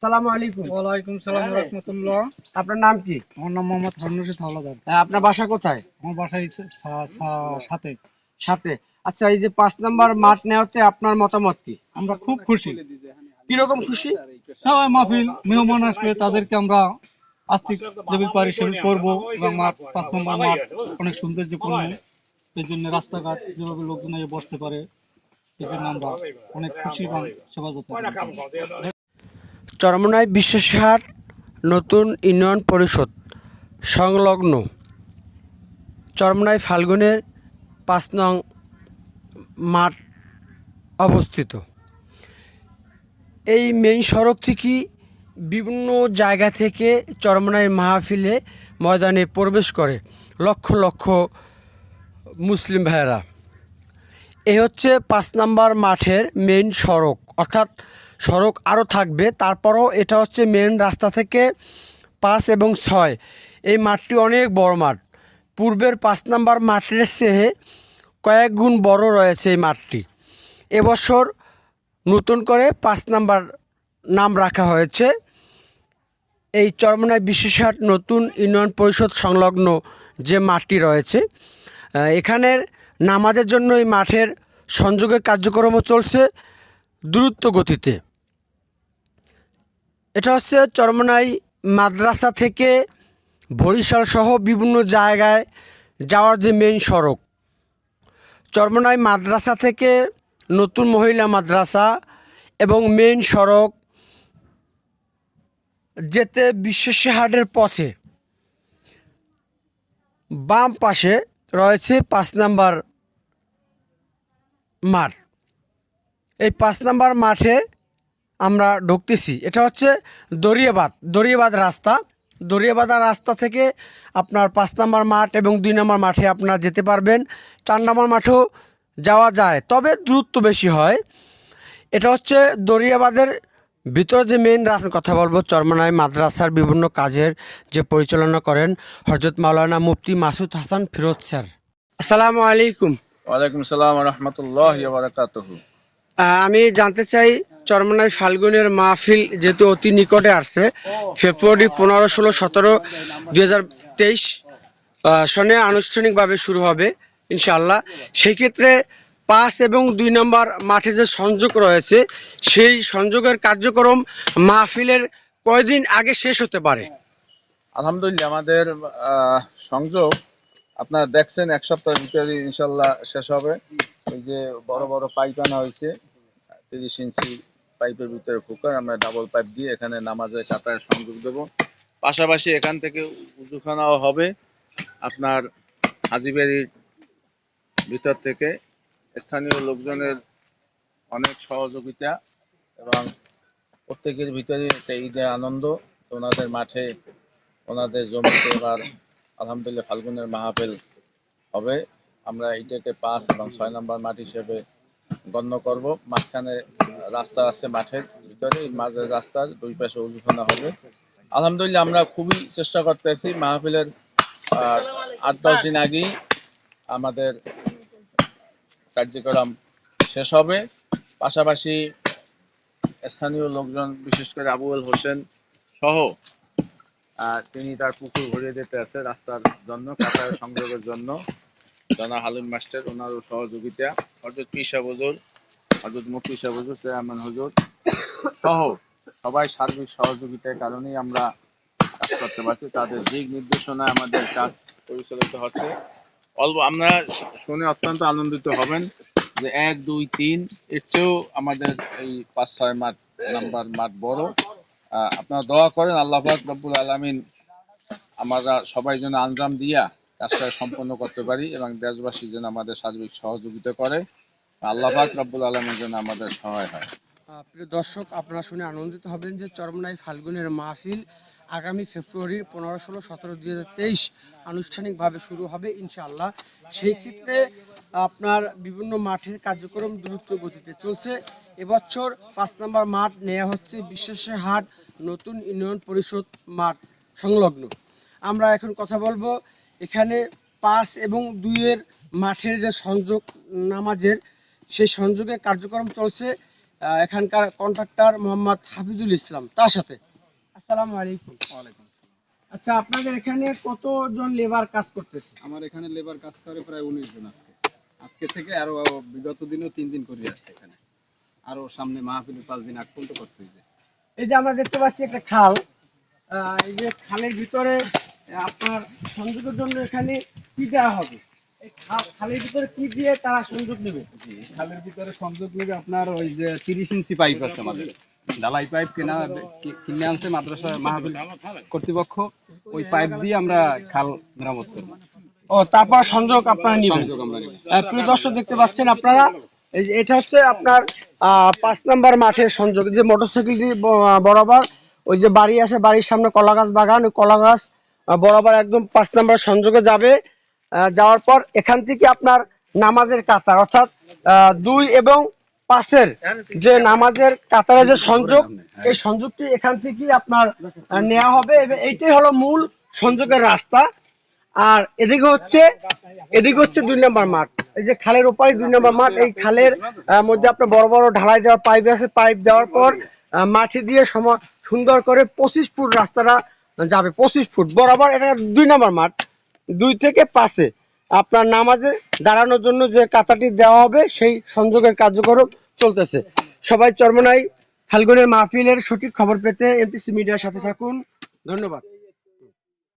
আসসালামু আলাইকুম। ওয়ালাইকুম সালাম রহমতুল্লাহ। আপনার নাম কি? আমার নাম মোহাম্মদ হারুন হাওলাদার। আপনার বাসা কোথায়? আমার সাথে। সাথে। আচ্ছা এই যে পাঁচ নাম্বার মাঠ নেওয়াতে আপনার মতামত কি? আমরা খুব খুশি। কীরকম খুশি? সবাই মাহফিল মেহমান আসবে তাদেরকে আমরা আস্তিক পারি করব এবং মাঠ পাঁচ নম্বর মাঠ অনেক সৌন্দর্যপূর্ণ এই জন্য রাস্তাঘাট যেভাবে লোকজন বসতে পারে এই জন্য আমরা অনেক খুশি এবং সেবা যত্ন করি। চরমনাই বিশ্বহাট নতুন ইউনিয়ন পরিষদ, সংলগ্ন চরমনাই ফাল্গুনের পাঁচ নং মাঠ অবস্থিত এই মেইন সড়ক থেকে বিভিন্ন জায়গা থেকে চরমনাই মাহফিলে ময়দানে প্রবেশ করে লক্ষ লক্ষ মুসলিম ভাইয়েরা এ হচ্ছে পাঁচ নাম্বার মাঠের মেইন সড়ক, অর্থাৎ সড়ক আরও থাকবে। তারপরও এটা হচ্ছে মেন রাস্তা থেকে পাঁচ এবং ছয়। এই মাঠটি অনেক বড় মাঠ। পূর্বের পাঁচ নাম্বার মাঠের চেয়ে কয়েক গুণ বড় রয়েছে এই মাঠটি। এবছর নতুন করে পাঁচ নাম্বার নাম রাখা হয়েছে। এই চরমনায় বিশেষহাট নতুন ইউনিয়ন পরিষদ সংলগ্ন যে মাঠটি রয়েছে এখানের নামাজের জন্য এই মাঠের সংযোগের কার্যক্রমও চলছে দ্রুত গতিতে। এটা হচ্ছে চরমনাই মাদ্রাসা থেকে বরিশাল সহ বিভিন্ন জায়গায় যাওয়ার যে মেইন সড়ক। চরমনাই মাদ্রাসা থেকে নতুন মহিলা মাদ্রাসা এবং মেইন সড়ক যেতে বিশ্বহাটের পথে। বাম পাশে রয়েছে পাঁচ নাম্বার মাঠ। এই পাঁচ নাম্বার মাঠে আমরা ঢুকতেছি। এটা হচ্ছে দরিয়াবাদ দরিয়াবাদ রাস্তা। দরিয়াবাদ রাস্তা থেকে আপনার পাঁচ নম্বর মাঠ এবং দুই নম্বর মাঠে আপনারা যেতে পারবেন। চার নম্বর মাঠেও যাওয়া যায় তবে দূরত্ব বেশি হয়। এটা হচ্ছে দরিয়াবাদের ভিতরে যে মেন রাস্তার কথা বলব চরমনায় মাদ্রাসার বিভিন্ন কাজের যে পরিচালনা করেন হজরত মাওলানা মুফতি মাসুদ হাসান ফিরোজ স্যার। আসসালামু আলাইকুম। ওয়ালাইকুম সালাম রহমতুল্লাহ বারাকাতুহু। আমি জানতে চাই চরমনায় ফাল্গুনের মাহফিল যেহেতু অতি নিকটে আসছে, ফেব্রুয়ারি পনেরো, ষোলো, সতেরো, দুই হাজার তেইশ সনে আনুষ্ঠানিকভাবে শুরু হবে, ইনশাআল্লাহ। সেই ক্ষেত্রে পাঁচ এবং দুই নম্বর মাঠে যে সংযোগ রয়েছে, সেই সংযোগের কার্যক্রম মাহফিলের কয়দিন আগে শেষ হতে পারে? আলহামদুলিল্লাহ, আমাদের সংযোগ, আপনারা দেখছেন, এক সপ্তাহের ভিতরে ইনশাল্লাহ শেষ হবে। ওই যে বড় বড় পাইপ আনা হয়েছে, তিরিশ ইঞ্চি পাইপের ভিতরে ফুকার আমরা ডাবল পাইপ দিয়ে এখানে নামাজের কাতায় সংযোগ দেব। পাশাপাশি এখান থেকে উজুখানাও হবে আপনার হাজিবাড়ির ভিতর থেকে। স্থানীয় লোকজনের অনেক সহযোগিতা এবং প্রত্যেকের ভিতরে একটা ঈদের আনন্দ। ওনাদের মাঠে, ওনাদের জমিতে এবার আলহামদুলিল্লাহ ফাল্গুনের মাহফিল হবে। আমরা এটাকে পাঁচ এবং ছয় নম্বর মাঠ হিসেবে গণ্য করব। মাঝখানে রাস্তা আছে মাঠের ভিতরে, মাঝের রাস্তার দুই পাশে উজুখানা হবে। আলহামদুলিল্লাহ আমরা খুবই চেষ্টা করতেছি মাহফিলের আট দশ দিন আগেই আমাদের কার্যক্রম শেষ হবে। পাশাপাশি স্থানীয় লোকজন, বিশেষ করে আবুল হোসেন সহ তিনি তার পুকুর ভরিয়ে দিতে আছে রাস্তার জন্য, কাটার সংযোগের জন্য। জনা হালিম মাস্টার, ওনারও সহযোগিতা। অর্থাৎ পিসা বজুর হজরত মুফতি শাহ বজুর চেয়ারম্যান হুজুর। সহ সবাই সার্বিক সহযোগিতার কারণেই আমরা কাজ করতে পারছি। তাদের দিক নির্দেশনায় আমাদের কাজ পরিচালিত হচ্ছে। অল্প আমরা শুনে অত্যন্ত আনন্দিত হবেন যে এক, দুই, তিন, এর চেয়েও আমাদের এই পাঁচ, ছয় মাঠ নাম্বার মাঠ বড়। আপনারা দোয়া করেন, আল্লাহ রব্বুল আলামিন আমরা সবাই যেন আঞ্জাম দিয়া কাজটা সম্পন্ন করতে পারি এবং দেশবাসী যেন আমাদের সার্বিক সহযোগিতা করে। দর্শক, আপনারা শুনে আনন্দিত হবেন যে চরমনাই ফাল্গুনের আগামী পনেরো, ষোলো, সতেরো, দুই হাজার তেইশ আনুষ্ঠানিকভাবে শুরু হবে সেই ক্ষেত্রে আপনার বিভিন্ন মাঠের কার্যক্রম দ্রুত গতিতে চলছে। এবছর পাঁচ নম্বর মাঠ নেওয়া হচ্ছে বিশ্বের হাট, নতুন ইউনিয়ন পরিষদ মাঠ সংলগ্ন। আমরা এখন কথা বলব এখানে পাঁচ এবং দুইয়ের মাঠের যে সংযোগ নামাজের সেই সংযোগের কার্যক্রম চলছে এখানকার কন্ট্রাক্টর মোহাম্মদ হাফিজুল ইসলাম তার সাথে। আসসালামু আলাইকুম। ওয়ালাইকুম আচ্ছা আপনাদের এখানে কতজন লেবার কাজ করতেছে? আমার এখানে লেবার কাজ করে প্রায় উনিশ জন আজকে। আজকে থেকে আরও বিগত দিনও তিন দিন করে আসছে এখানে। আরও সামনে মাহফিলের পাঁচ দিন আগ পর্যন্ত করতে হইবে। এই যে আমরা দেখতে পাচ্ছি একটা খাল আহ, এই যে খালের ভিতরে আপনার সংযোগের জন্য এখানে কি দেওয়া হবে? খালের ভিতরে কি দিয়ে তারা সংযোগ নেবে? খালের ভিতরে সংযোগ নেবে আপনার ওই যে তিরিশ ইঞ্চি পাইপ আছে আমাদের। ঢালাই পাইপ কেনা কিনে আনছে মাদ্রাসা মাহফিল কর্তৃপক্ষ। ওই পাইপ দিয়ে আমরা খাল মেরামত করব। ও তারপর সংযোগ আপনারা নেবেন? প্রিয় দর্শক দেখতে পাচ্ছেন আপনারা এটা হচ্ছে আপনার পাঁচ নাম্বার মাঠের সংযোগ। যে মোটরসাইকেলটি বরাবর ওই যে বাড়ি আছে বাড়ির সামনে কলা গাছ বাগান ওই কলা গাছ বরাবর একদম পাঁচ নাম্বার সংযোগে যাবে। যাওয়ার পর এখান থেকে আপনার নামাজের কাতার, অর্থাৎ দুই এবং পাশের যে নামাজের কাতারের যে সংযোগ, এই সংযোগটি এখান থেকে আপনার নেওয়া হবে এইটাই হলো মূল সংযোগের রাস্তা। আর এদিকে হচ্ছে এদিকে হচ্ছে দুই নম্বর মাঠ। এই যে খালের ওপারে দুই নম্বর মাঠ, এই খালের মধ্যে আপনার বড় বড় ঢালাই দেওয়া, পাইপ আছে, পাইপ দেওয়ার পর মাটি দিয়ে সম- সুন্দর করে পঁচিশ ফুট রাস্তাটা যাবে, পঁচিশ ফুট, বরাবর এটা দুই নম্বর মাঠ। দুই থেকে পাঁচে আপনার নামাজে দাঁড়ানোর জন্য যে কাতাটি দেওয়া হবে, সেই সংযোগের কার্যক্রম চলতেছে। সবাই চরমোনাই ফাল্গুনের মাহফিলের সঠিক খবর পেতে এমপিসি মিডিয়ার সাথে থাকুন। ধন্যবাদ।